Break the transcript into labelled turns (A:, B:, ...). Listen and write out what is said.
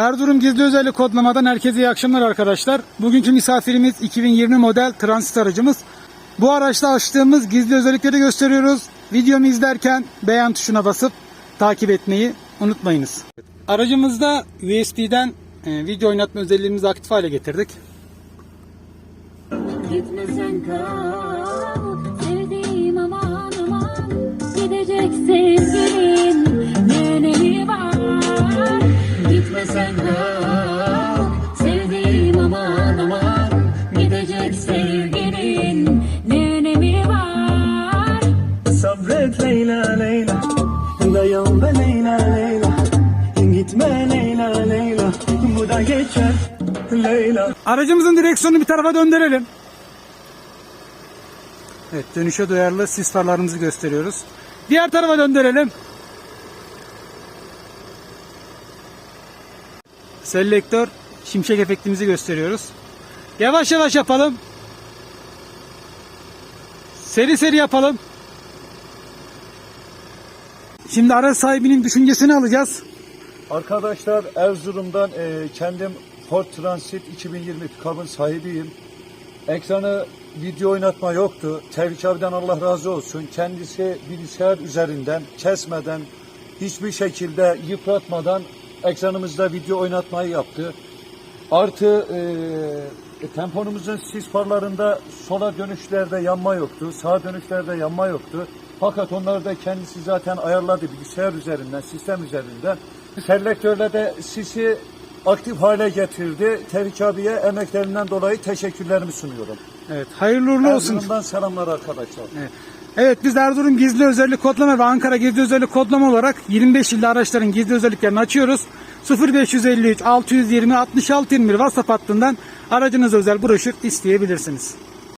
A: Erzurum gizli özellik kodlamadan herkese iyi akşamlar arkadaşlar. Bugünkü misafirimiz 2020 model transit aracımız. Bu araçta açtığımız gizli özellikleri gösteriyoruz. Videomu izlerken beğen tuşuna basıp takip etmeyi unutmayınız. Aracımızda USB'den e, video oynatma özelliğimizi aktif hale getirdik.
B: Gitme sen kal
C: Sabret Leyla Leyla Dayan be Leyla Leyla Gitme Leyla Leyla Bu da geçer Leyla
A: Aracımızın direksiyonunu bir tarafa döndürelim. Evet dönüşe duyarlı sis farlarımızı gösteriyoruz. Diğer tarafa döndürelim. Selektör şimşek efektimizi gösteriyoruz. Yavaş yavaş yapalım. Seri seri yapalım. Şimdi araç sahibinin düşüncesini alacağız.
D: Arkadaşlar Erzurum'dan e, kendim Ford Transit 2020 pikabın sahibiyim. Ekranı video oynatma yoktu. Tevfik abiden Allah razı olsun. Kendisi bilgisayar üzerinden kesmeden hiçbir şekilde yıpratmadan ekranımızda video oynatmayı yaptı. Artı e, e, temponumuzun sis farlarında sola dönüşlerde yanma yoktu. Sağa dönüşlerde yanma yoktu. Fakat onları da kendisi zaten ayarladı bilgisayar üzerinden, sistem üzerinden. Selektörle de sisi aktif hale getirdi. Tevfik abiye emeklerinden dolayı teşekkürlerimi sunuyorum.
A: Evet, hayırlı uğurlu olsun.
D: Erzurum'dan selamlar arkadaşlar.
A: Evet. Evet biz Erzurum gizli özellik kodlama ve Ankara gizli özellik kodlama olarak 25 ilde araçların gizli özelliklerini açıyoruz. 0553 620 66 21 WhatsApp hattından aracınız özel broşür isteyebilirsiniz.